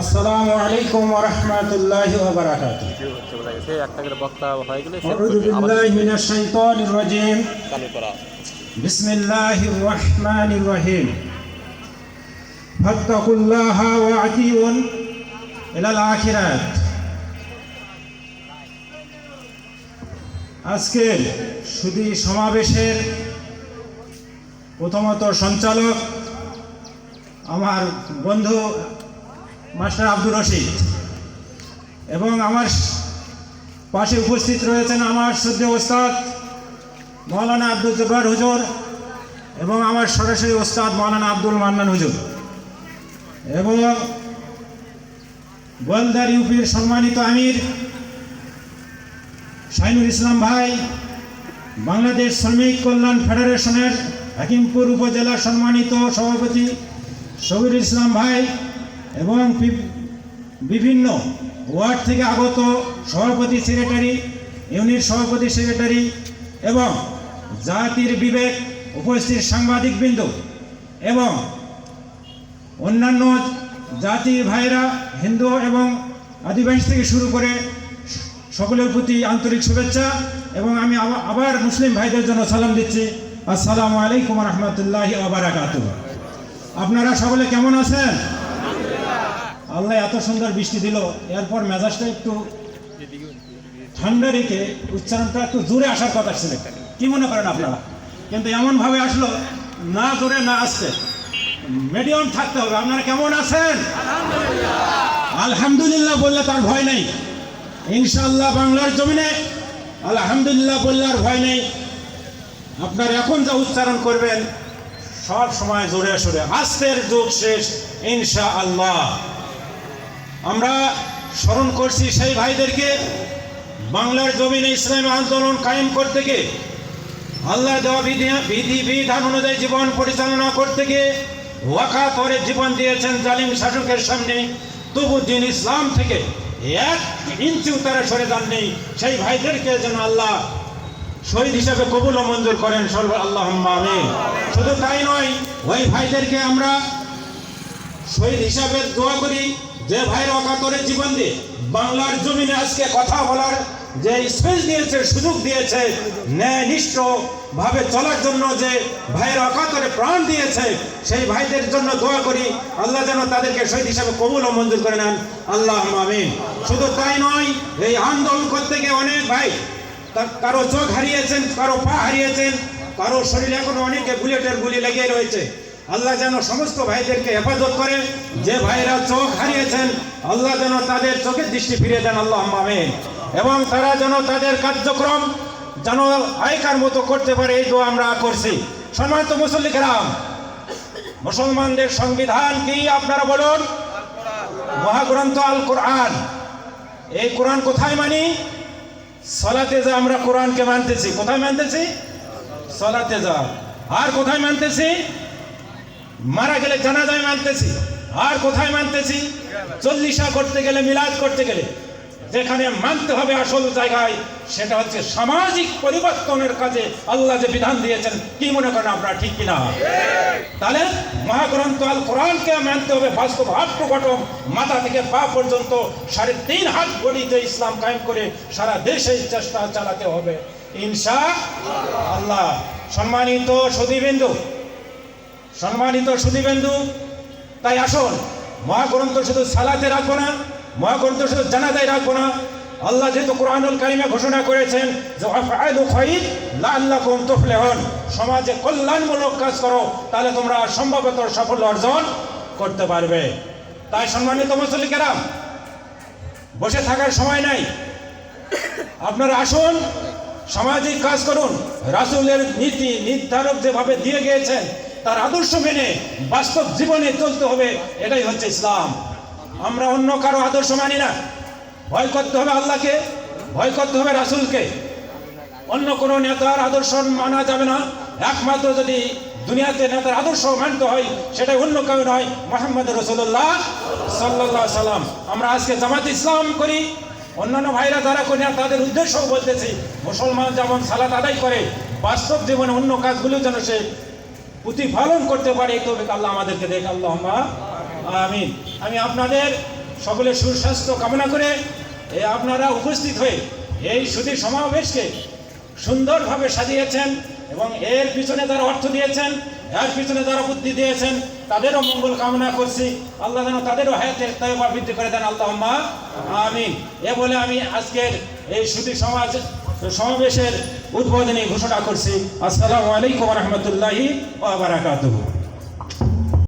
আসসালামু আলাইকুম ওয়া রাহমাতুল্লাহি ওয়া বারাকাতুহু। একটা মিনাশ শাইতানির বিসমিল্লাহির ফাত্তাকুল্লাহা ওয়া আতিউন ইলাল আখিরাত। আজকে সুদী সমাবেশের প্রথমত সঞ্চালক আমার বন্ধু মাস্টার আব্দুর রশিদ। এবং আমার পাশে উপস্থিত রয়েছেন আমার সদ্য ওস্তাদ মৌলানা আব্দুল জব্বার হুজুর এবং আমার সরাসরি ওস্তাদ মৌলানা আব্দুল মান্নান হুজুর। এবং গোয়ালদার ইউপির সম্মানিত আমির শাহিনুল ইসলাম ভাই, বাংলাদেশ শ্রমিক কল্যাণ ফেডারেশনের হাকিমপুর উপজেলা সম্মানিত সভাপতি শবির ইসলাম ভাই এবং বিভিন্ন ওয়ার্ড থেকে আগত সভাপতি, সেক্রেটারি, ইউনিট সভাপতি, সেক্রেটারি এবং জাতির বিবেক উপস্থিত সাংবাদিকবৃন্দ এবং অন্যান্য জাতির ভাইরা হিন্দু এবং আদিবাসী থেকে শুরু করে সকলের প্রতি আন্তরিক শুভেচ্ছা এবং আমি আবা- আবার মুসলিম ভাইদের জন্য সালাম দিচ্ছি। আসসালামু আলাইকুম রহমতুল্লাহ আবরাকাত আপনারা সকলে কেমন আছেন? আল্লাহ এত সুন্দর বৃষ্টি দিল, এরপর মেজাজটা একটু ঠান্ডা রেখে উচ্চারণটা একটু জোরে আসার কথা ছিল কি মনে করেন আপনারা? কিন্তু এমনভাবে আসলো, না জোরে না আসছে মিডিয়াম থাকতে হবে। আপনারা কেমন আছেন? আলহামদুলিল্লাহ বললে তার ভয় নেই। ইনশাআল্লাহ বাংলার জমিনে আলহামদুলিল্লাহ বললে আর ভয় নেই। আপনার এখন যা উচ্চারণ করবেন, সব সময় জোরে সরে। আস্তের যুগ শেষ ইনশা আল্লাহ আমরা স্মরণ করছি সেই ভাইদেরকে বাংলার জমিনে ইসলামী আন্দোলন কায়েম করতে গিয়ে আল্লাহ দেওয়া বিধি বিধি বিধান অনুযায়ী জীবন পরিচালনা করতে গিয়ে ওয়াকা করে জীবন দিয়েছেন জালিম শাসকের সামনে। তবু দিন ইসলাম থেকে এক ইঞ্চি উত্তরে সরে যান নেই সেই ভাইদেরকে যেন আল্লাহ শহীদ হিসাবে কবুল মঞ্জুর করেন। সর্ব আল্লাহ শুধু তাই নয়, ওই ভাইদেরকে আমরা শহীদ হিসাবে দোয়া করি। যে ভাইয়ের অকাতরে জীবন দিয়ে বাংলার জমিনে আজকে কথা বলার যে স্পেস দিয়েছে, সুযোগ দিয়েছে ন্যায়নিষ্ঠ ভাবে চলার জন্য যে ভাইয়ের অকাতরে প্রাণ দিয়েছে, সেই ভাইদের জন্য দোয়া করি। আল্লাহ যেন তাদেরকে শহীদ হিসাবে কবুল ও মঞ্জুর করে নেন। আল্লাহ আমিন। শুধু তাই নয়, এই আন্দোলন করতে গিয়ে অনেক ভাই কারও চোখ হারিয়েছেন, কারও পা হারিয়েছেন, কারও শরীরে এখনও অনেকে বুলেটের গুলি লেগে রয়েছে। আল্লাহ যেন সমস্ত ভাইদেরকে হেফাজত করে, যে ভাইরা চোখ হারিয়েছেন, আল্লাহ যেন তাদের চোখের দৃষ্টি ফিরিয়ে দেন, আল্লাহ আমিন। এবং তারা যেন তাদের কার্যক্রম যেন আয়কার মতো করতে পারে, এই দোয়া আমরা করছি। সম্মানিত মুসল্লিকেরাম মুসলমানদের সংবিধান কি আপনারা বলুন? মহাগ্রন্থ আল কোরআন। এই কোরআন কোথায় মানি? সলাতে যা আমরা কোরআনকে মানতেছি। কোথায় মানতেছি? সলাতে যা। আর কোথায় মানতেছি? মারা গেলে জানাজায় মানতেছি, আর কোথায় মানতেছি? চল্লিশা করতে গেলে, মিলাদ করতে গেলে, যেখানে মানতে হবে আসল জায়গায়, সেটা হচ্ছে সামাজিক পরিবর্তনের কাজে আল্লাহ যে বিধান দিয়েছেন, কি মনে করেন আপনারা, ঠিক কিনা? তাহলে মহাগ্রন্থ আল কোরআনকে মানতে হবে বাস্তব হাত মাথা থেকে পা পর্যন্ত সাড়ে তিন হাত গড়িতে ইসলাম কায়েম করে সারা দেশে চেষ্টা চালাতে হবে। ইনশা আল্লাহ, সম্মানিত সুদীবিন্দু সম্মানিত সুদীবেন্দু তাই আসুন। মহাগ্রন্থ শুধু সালাতে রাখব না, মহাগ্রন্থ শুধু জানাজায় রাখব না। আল্লাহ যেহেতু কোরআনুল কারিমে ঘোষণা করেছেন যে লাআল্লাকুম তুফলিহুন। সমাজে কল্যাণমূলক কাজ করো, তাহলে তোমরা সম্ভবত সাফল্য অর্জন করতে পারবে। তাই সম্মানিত মুসলিকেরাম বসে থাকার সময় নাই। আপনারা আসুন, সামাজিক কাজ করুন। রাসূলের নীতি নির্ধারক যেভাবে দিয়ে গিয়েছেন তার আদর্শ মেনে বাস্তব জীবনে চলতে হবে, এটাই হচ্ছে ইসলাম। আমরা অন্য কারও আদর্শ মানি না। ভয় করতে হবে আল্লাহকে, ভয় করতে হবে রাসূলকে। অন্য কোনো নেতার আদর্শ মানা যাবে না। একমাত্র যদি দুনিয়াতে নেতার আদর্শ মানতে হয় সেটা অন্য কেউ নয়, মোহাম্মদ রসুল্লাহ সাল্লাহ সাল্লাম। আমরা আজকে জামাত ইসলাম করি। অন্যান্য ভাইরা যারা করি তাদের উদ্দেশ্যও বলতেছি, মুসলমান যেমন সালাত আদায় করে, বাস্তব জীবনে অন্য কাজগুলো যেন সে প্রতিফলন করতে পারে, এই তবে আল্লাহ আমাদেরকে দেখ আল্লাহ আমিন। আমি আপনাদের সকলের সুস্বাস্থ্য কামনা করে আপনারা উপস্থিত হয়ে এই সুদী সমাবেশকে সুন্দরভাবে সাজিয়েছেন এবং এর পিছনে যারা অর্থ দিয়েছেন, এর পিছনে যারা বুদ্ধি দিয়েছেন, তাদেরও মঙ্গল কামনা করছি। আল্লাহ যেন তাদেরও হায়াতে তয়বা বৃদ্ধি করে দেন আল্লাহ আমিন। এ বলে আমি আজকের এই সুদী সমাজ সমাবেশের উদ্বোধনী ঘোষণা করছি। আসসালামু আলাইকুম রহমতুল্লাহি ওয়া বারাকাতুহু।